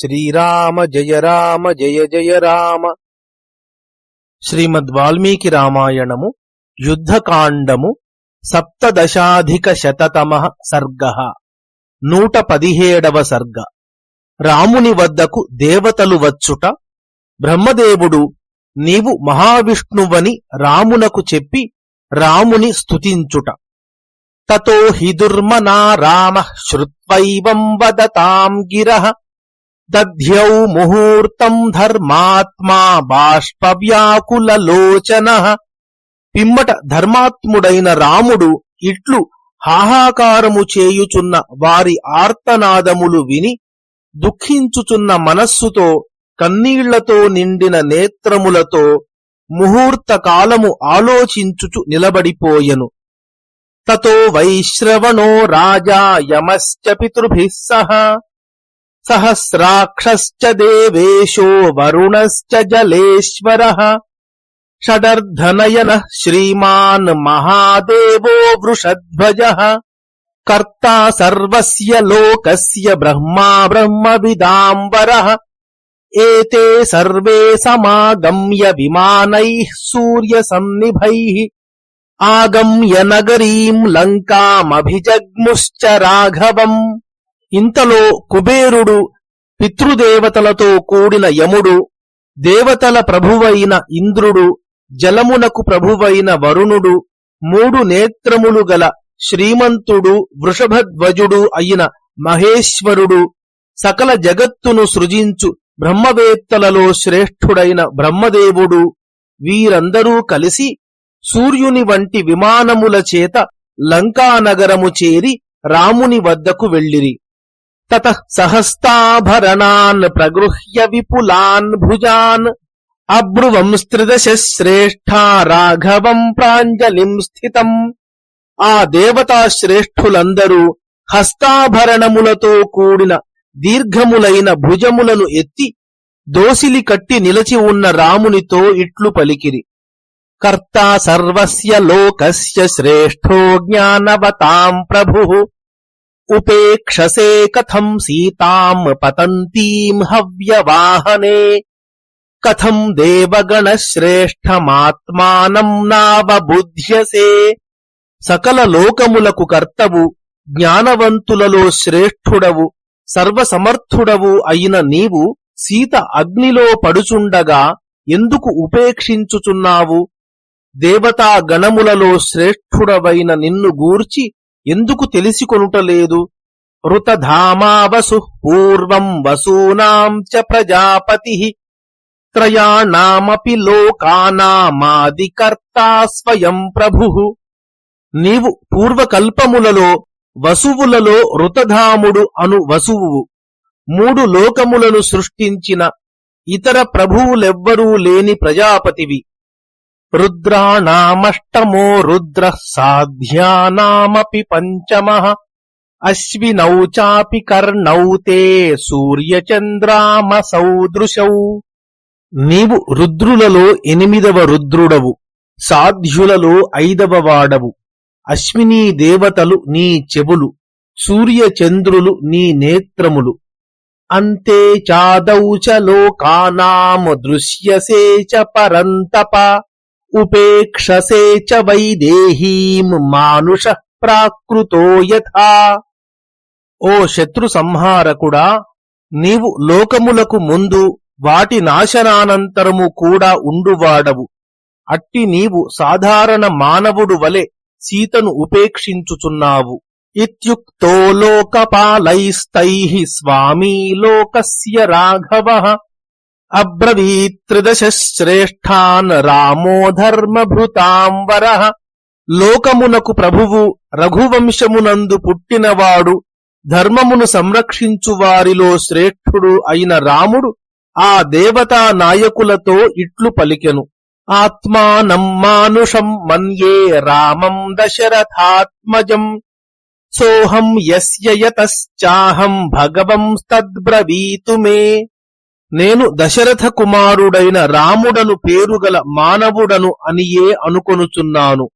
శ్రీరామ జయ రామ జయ జయ రామ. శ్రీమద్ వాల్మీకి రామాయణము యుద్ధకాండము సప్తదశాధిక శతతమ సర్గ. నూట పదిహేడవ సర్గ. రాముని వద్దకు దేవతలు వచ్చుట బ్రహ్మదేవుడు నీవు మహావిష్ణువని రామునకు చెప్పి రాముని స్తుతించుట. తతో హి దుర్మనా రామ శ్రుత్వైవం వదతాం గిరః. దధ్యౌ ముహూర్తం ధర్మాత్మా బాష్పవ్యాకులలోచన పిమ్మట ధర్మాత్ముడైన రాముడు ఇట్లు హాహాకారము చేయుచున్న వారి ఆర్తనాదములు విని దుఃఖించుచున్న మనస్సుతో కన్నీళ్ళతో నిండిన నేత్రములతో ముహూర్త కాలము ఆలోచించుచు నిలబడిపోయెను. తతో వైశ్రవణో రాజా యమశ్చ పితృభిస్సహ। సహ సహస్రాక్షశ్చ దేవేశో వరుణశ్చ జలేశ్వరः షడర్ధనయనः శ్రీమాన్ మహాదేవో వృషధ్వజः కర్తా సర్వస్య లోకస్య బ్రహ్మా బ్రహ్మవిదాంబరः ఏతే సర్వే సమాగమ్య విమానైః సూర్యసన్నిభైः ఆగమ్య నగరీం లంకామభిజగ్ముశ్చ రాఘవం ఇంతలో కుబేరుడు పితృదేవతలతో కూడిన యముడు దేవతల ప్రభువైన ఇంద్రుడు జలమునకు ప్రభువైన వరుణుడు మూడు నేత్రములు గల శ్రీమంతుడు వృషభధ్వజుడు అయిన మహేశ్వరుడు సకల జగత్తును సృజించు బ్రహ్మవేత్తలలో శ్రేష్ఠుడైన బ్రహ్మదేవుడు. వీరందరూ కలిసి సూర్యుని వంటి విమానముల చేత లంకానగరము చేరి రాముని వద్దకు వెళ్ళిరి. తత సహస్తాభరణాన్ ప్రగృహ్య విపులాన్ భుజాన్ అబ్రువంస్త్రిదశ శ్రేష్ఠా రాఘవం ప్రాంజలిం స్థితం ఆ దేవతా శ్రేష్ఠులందరూ హస్తాభరణములతో కూడిన దీర్ఘములైన భుజములను ఎత్తి దోసిలి కట్టి నిలచి ఉన్న రామునితో ఇట్లు పలికిరి। కర్తా సర్వస్య లోకస్య శ్రేష్ఠో జ్ఞానవతాం ప్రభు। ఉపేక్షసే కథం సీతాం పతంతీం హవ్యవాహనే కథం దేవగణ శ్రేష్టమాత్మానం నావబుధ్యసే సకల లోకములకు కర్తవు జ్ఞానవంతులలో శ్రేష్ఠుడవు సర్వసమర్థుడవు అయిన నీవు సీత అగ్నిలో పడుచుండగా ఎందుకు ఉపేక్షించుచున్నావు? దేవతా గణములలో శ్రేష్ఠుడవైన నిన్ను గూర్చి ఎందుకు తెలిసికొనుటలేదు? ఋతధామావసు పూర్వం వసూనాం చ ప్రజాపతి. త్రయాణామపి లోకానామాదికర్త స్వయం ప్రభు. నీవు పూర్వకల్పములలో వసువులలో ఋతధాముడు అను వసువు మూడు లోకములను సృష్టించిన ఇతర ప్రభువులెవ్వరూ లేని ప్రజాపతివి. రుద్రాణామష్టమో రుద్ర సాధ్యానామపి పంచమ అశ్వినౌ చాపి కర్ణౌ తే సూర్యచంద్రామ సౌదృశౌ నీవు రుద్రులలో ఎనిమిదవ రుద్రుడవు సాధ్యులలో ఐదవ వాడవు. అశ్వినీ దేవతలు నీ చెవులు సూర్యచంద్రులు నీ నేత్రములు. అంతే చాదౌ చ లోకానాము దృశ్యసే చ పరంతప. ఉపేక్షసే చ వైదేహీం మానుష ప్రాకృతో యథా ఓ శత్రు సంహారకుడా నీవు లోకములకు ముందు వాటి నాశనానంతరము కూడా ఉండువాడవు. అట్టి నీవు సాధారణ మానవుడు వలె సీతను ఉపేక్షించుచున్నావు. ఇత్యుక్తో లోకపాలైస్తై స్వామీ లోకస్య రాఘవ। అబ్రవీత్రిదశ శ్రేష్ఠాన్ రామో ధర్మభృతాంబర లోకమునకు ప్రభువు రఘువంశమునందు పుట్టినవాడు ధర్మమును సంరక్షించు వారిలో శ్రేష్ఠుడు అయిన రాముడు ఆ దేవతా నాయకులతో ఇట్లు పలికెను. ఆత్మానం మానుషం మన్యే రామం దశరథాత్మజం. సోహం యస్య యతశ్చాహం భగవంస్తద్బ్రవీతు మే. నేను దశరథ కుమారుడైన రాముడను పేరుగల మానవుడను అనియే అనుకొనుచున్నాను.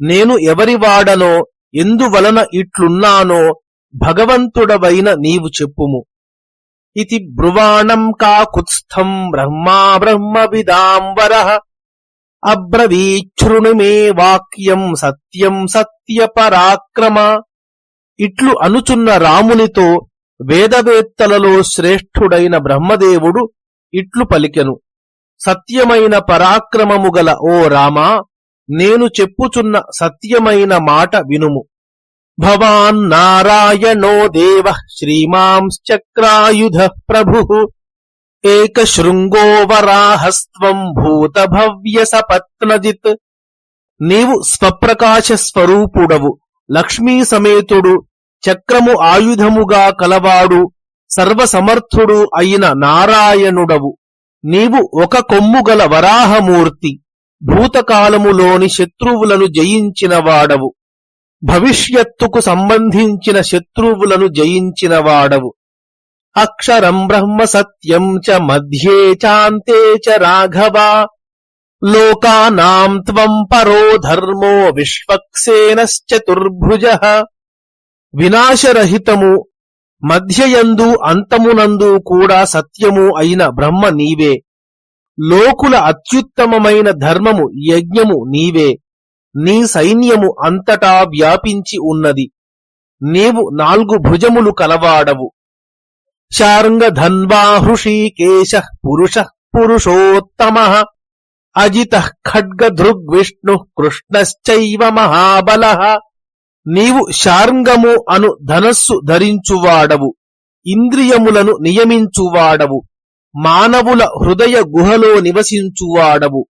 నేను ఎవరివాడనో ఎందువలన ఇట్లున్నానో భగవంతుడవైన నీవు చెప్పుము. ఇది బ్రువాణం కాకుత్స్థం బ్రహ్మా బ్రహ్మవిదాంబర అబ్రవీచ్ఛృణు మే వాక్యం సత్యం సత్య పరాక్రమ ఇట్లు అనుచున్న రామునితో వేదవేత్తలలో శ్రేష్ఠుడైన బ్రహ్మదేవుడు ఇట్లు పలికెను. సత్యమైన పరాక్రమము గల ఓ రామా నేను చెప్పుచున్న సత్యమైన మాట వినుము. భవాన్ నారాయణో దేవ శ్రీమాంశ్చక్రాయుధ ప్రభు. ఏక వరాహస్త్వం భూతభవ్య సపత్నజిత్. నీవు స్వప్రకాశ స్వరూపుడవు లక్ష్మీ సమేతుడు చక్రము ఆయుధముగా కలవాడు సర్వసమర్థుడు అయిన నారాయణుడవు. నీవు ఒక కొమ్ము గల వరాహమూర్తి భూతకాలములోని శత్రువులను జయించినవాడవు భవిష్యత్తుకు సంబంధించిన శత్రువులను జయించినవాడవు అక్షరం బ్రహ్మ సత్యం చ మధ్యే చాంతే చ రాఘవా. లోకానాం త్వం పరో ధర్మో విశ్వక్సేనశ్చతుర్భుజ. వినాశరహితము మధ్యయందు అంతమునందు కూడా సత్యము అయిన బ్రహ్మ నీవే. లోకుల అత్యుత్తమమైన ధర్మము యజ్ఞము నీవే. నీ సైన్యము అంతటా వ్యాపించి ఉన్నది. నీవు నాలుగు భుజములు కలవాడవు. శార్ంగధన్వాహృషీకేశ పురుష పురుషోత్తమ అజిత ఖడ్గధృగ్విష్ణు కృష్ణశ్చైవ మహాబల నీవు శార్ంగము అను ధనస్సు ధరించువాడవు ఇంద్రియములను నియమించువాడవు మానవుల హృదయ గుహలో నివసించువాడవు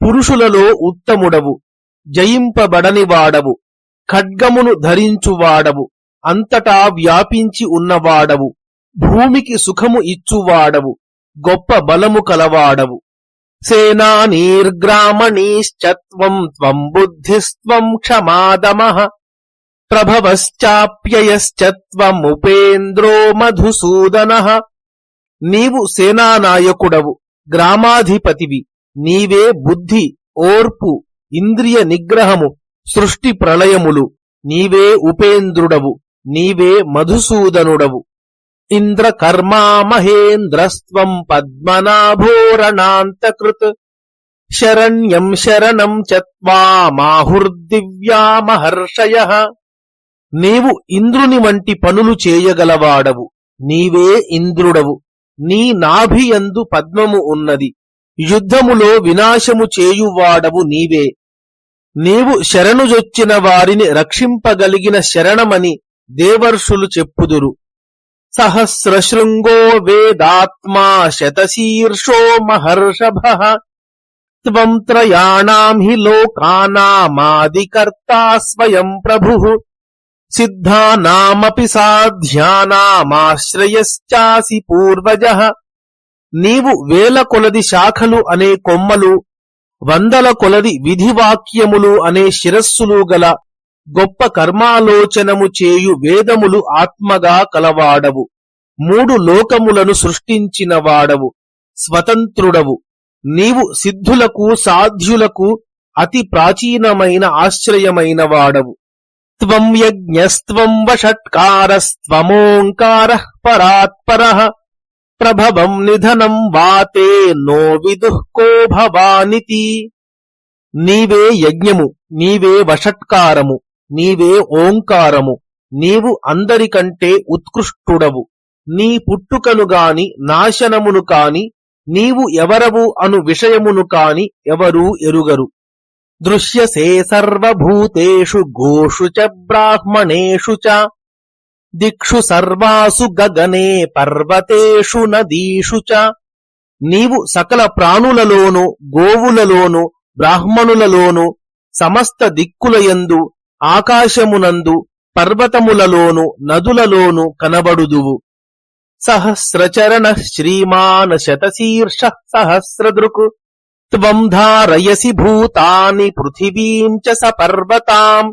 పురుషులలో ఉత్తముడవు జయింపబడనివాడవు ఖడ్గమును ధరించువాడవు అంతటా వ్యాపించి ఉన్నవాడవు భూమికి సుఖము ఇచ్చువాడవు గొప్ప బలము కలవాడవు. సేనానీర్గ్రామణీశ్చత్వం త్వం బుద్ధిస్త్వం క్షమాదమః. ప్రభవశ్చాప్యయశ్చత్వముపేంద్రో మధుసూదన. నీవు సేనానాయకుడవు గ్రామాధిపతివి నీవే బుద్ధి ఓర్పు ఇంద్రియ నిగ్రహము సృష్టి ప్రళయములు నీవే ఉపేంద్రుడవు నీవే మధుసూదనుడవు. ఇంద్ర కర్మా మహేంద్రస్వం పద్మనాభోరణాంతకృత్. శరణ్యం శరణం చత్వామాహుర్దివ్యామహర్షయ నీవు ఇంద్రుని వంటి పనులు చేయగలవాడవు. నీవే ఇంద్రుడవు. నీ నాభియందు పద్మము ఉన్నది. యుద్ధములో వినాశము చేయువాడవు నీవే. నీవు శరణుజొచ్చిన వారిని రక్షింపగలిగిన శరణమని దేవర్షులు చెప్పుదురు. సహస్రశృంగో వేదాత్మా శతశీర్షో మహర్షభ. త్వం త్రయాణాం హి లోకానామాదికర్తా స్వయం ప్రభు. సిద్ధానామపి సాధ్యానామాశ్రయశ్చాసి పూర్వజ. నీవు వేల కొలది శాఖలు అనే కొమ్మలు వందల కొలది విధివాక్యములు అనే శిరస్సులు గల గొప్ప కర్మాలోచనము చేయు వేదములు ఆత్మగా కలవాడవు. మూడు లోకములను సృష్టించిన వాడవు స్వతంత్రుడవు. నీవు సిద్ధులకు సాధ్యులకు అతి ప్రాచీనమైన ఆశ్రయమైన వాడవు. త్వం యజ్ఞస్త్వం వషట్కారస్త్వమోంకార పరాత్పర ప్రభవం నిధనం వాతే నో విదుః కో భవానితి నీవే యజ్ఞము నీవే వషట్కారము నీవే ఓంకారము నీవు అందరికంటే ఉత్కృష్టుడవు। నీ పుట్టుకను గాని నాశనమును కాని నీవు ఎవరవు అను విషయమును కాని ఎవరూ ఎరుగరు। దృశ్యసే సర్వభూతేషు గోషు చ బ్రాహ్మణేషు చ. దిక్షు సర్వాసు గగనే పర్వతేషు నదీషు చ. నీవు సకల ప్రాణులలోను గోవులలోను బ్రాహ్మణులలోను సమస్త దిక్కులయందు ఆకాశమునందు పర్వతములలోను నదులలోను కనబడుదువు. సహస్రచరణ శ్రీమాన్ శతశీర్ష సహస్రదృక్. త్వం ధారయసి భూతాని పృథివీం చ సపర్వతాం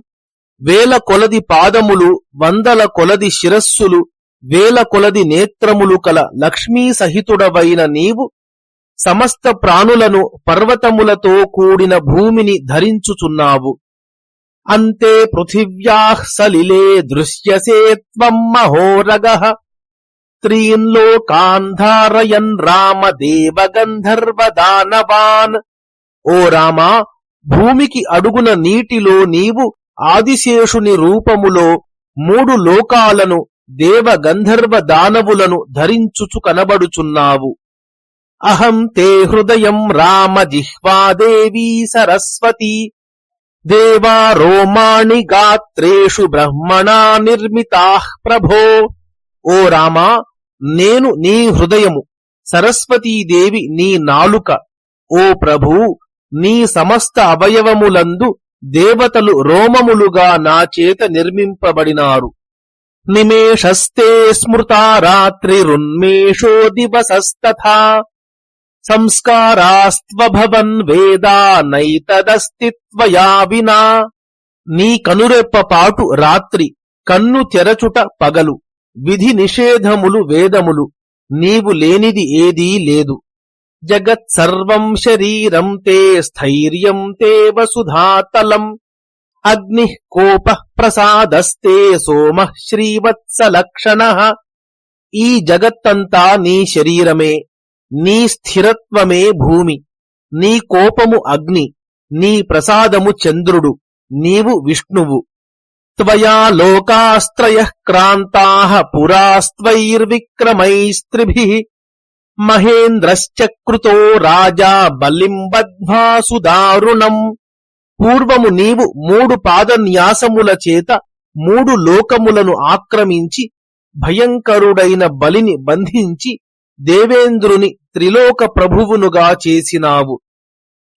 వేల కొలది పాదములు వందల కొలది శిరస్సులు వేల కొలది నేత్రములు కల లక్ష్మీ సహితుడవైన నీవు సమస్త ప్రాణులను పర్వతములతో కూడిన భూమిని ధరించుచున్నావు। అంతే పృథివ్యాహ్ సలిలే దృశ్యసే త్వం మహోరగ త్రీన్ లోకాన్ ధారయన్ రామ దానవాన్ ఓ రామా భూమికి అడుగున నీటిలో నీవు ఆదిశేషుని రూపములో మూడు లోకాలను దేవ గంధర్వ దానవులను ధరించుచు కనబడుచున్నావు. అహం తే హృదయం రామ జిహ్వాదేవీ సరస్వతి. దేవా రోమాణి గాత్రేషు బ్రహ్మణా నిర్మితా ప్రభో. ఓ రామా నేను నీ హృదయము సరస్వతీదేవి నీ నాలుక. ఓ ప్రభూ నీ సమస్త అవయవములందు దేవతలు రోమములుగా నా చేత నిర్మింపబడినారు. నిమేషస్తే స్మృతా రాత్రిరున్మేషో దివసస్తథా. సంస్కారాస్త్వభవన్ వేదా నైతదస్తిత్వయా వినా. నీ కనురెప్పపాటు రాత్రి కన్ను తెరచుట పగలు. విధి నిషేధములు వేదములు నీవు లేనిది ఏదీ లేదు. జగత్ సర్వం శరీరం తే స్థైర్యం తే వసుధాతలం. అగ్ని కోప ప్రసాదస్తే సోమ శ్రీవత్సలక్షణ. ఈ జగత్తంతా నీ శరీరమే నీ స్థిరత్వమే భూమి నీ కోపము అగ్ని నీ ప్రసాదము చంద్రుడు నీవు విష్ణువు. త్వయా లోకాస్త్రయ క్రాంతా పురాస్త్వైర్విక్రమైస్త్రిభిః మహేంద్రశ్చకృతో రాజా బలిం దారుణం పూర్వము నీవు మూడు పాదన్యాసముల చేత మూడు లోకములను ఆక్రమించి భయంకరుడైన బలిని బంధించి దేవేంద్రుని త్రిలోక ప్రభువునుగా చేసినావు.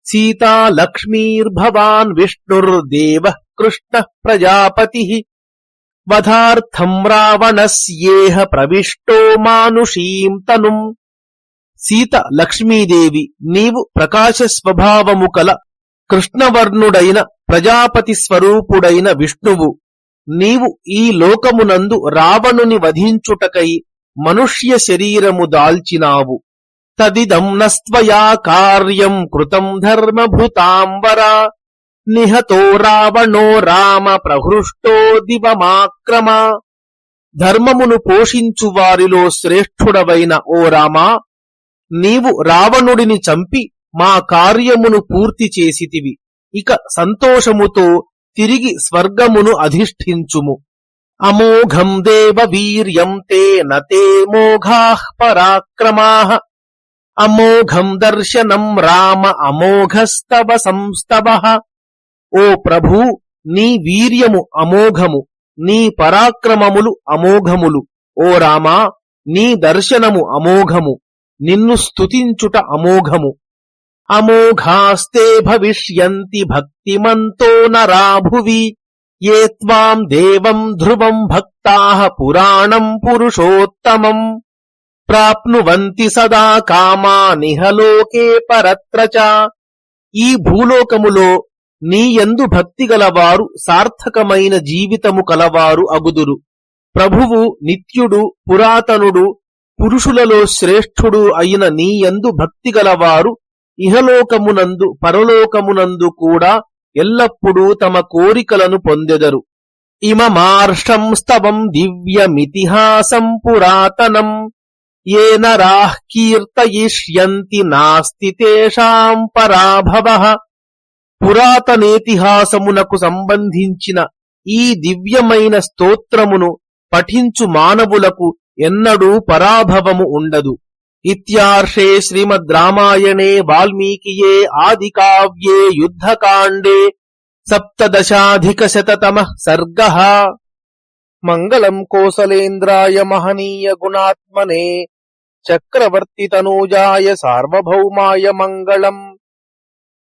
సీతా లక్ష్మీర్భవాన్ విష్ణుర్దేవ కృష్ణ ప్రజాపతి. వధార్థం రావణస్యేహ ప్రవిష్టో మానుషీం తనుం. సీత లక్ష్మీదేవి నీవు ప్రకాశ స్వభావము కల కృష్ణవర్ణుడైన ప్రజాపతి స్వరూపుడైన విష్ణువు. నీవు ఈ లోకమునందు రావణుని వధించుటకై మనుష్య శరీరము దాల్చినావు. తదిదం నస్త్వయా కార్యం కృతం ధర్మభూతాంబరా. నిహతో రావణో రామ ప్రహృష్టో దివమాక్రమ. ధర్మమును పోషించు వారిలో శ్రేష్ఠుడవైన ఓ రామా నీవు రావణుడిని చంపి మా కార్యమును పూర్తి చేసితివి. ఇక సంతోషముతో తిరిగి స్వర్గమును అధిష్ఠించుము. అమోఘం దేవ వీర్యం తే నతే మోఘాః పరాక్రమాః. అమోఘం దర్శనం రామ అమోఘస్తవ సంస్తవ. ఓ ప్రభూ నీ వీర్యము అమోఘము నీ పరాక్రమములు అమోఘములు. ఓ రామా నీ దర్శనము అమోఘము నిన్ను స్తుతించుట అమోఘము. అమోఘాస్తే భవిష్యంతి భక్తిమంతో నరాభువి ఏ త్వాం దేవం ధ్రువం భక్తాః పురాణం పురుషోత్తమం. ప్రాప్నువంతి సదా కామానిహలోకే పరత్ర ఈ భూలోకములో నీ యందు భక్తి గలవారు సార్థకమైన జీవితము కలవారు అగుదురు. ప్రభువు నిత్యుడు పురాతనుడు పురుషులలో శ్రేష్ఠుడు అయిన నీ యందు భక్తి గలవారు ఇహలోకమునందు పరలోకమునందు కూడా ఎల్లప్పుడూ తమ కోరికలను పొందెదరు. ఇమమార్షం స్తవం దివ్యమితిహాసం పురాతనం. ఏ నరాః కీర్తయిష్యంతి నాస్తి తేషాం పరాభవ. పురాతనేతిహాసమునకు సంబంధించిన ఈ దివ్యమైన స్తోత్రమును పఠించు మానవులకు ఎన్నడూ పరాభవము ఉండదు. ఇత్యార్షే శ్రీమద్ రామాయణే వాల్మీకియే ఆది కావ్యే యుద్ధకాండే సప్తదశాధిక శతమ సర్గ. మంగళం కోసలేంద్రాయ మహనీయ గుణాత్మనే చక్రవర్తి తనూజాయ సార్వభౌమాయ మంగళం.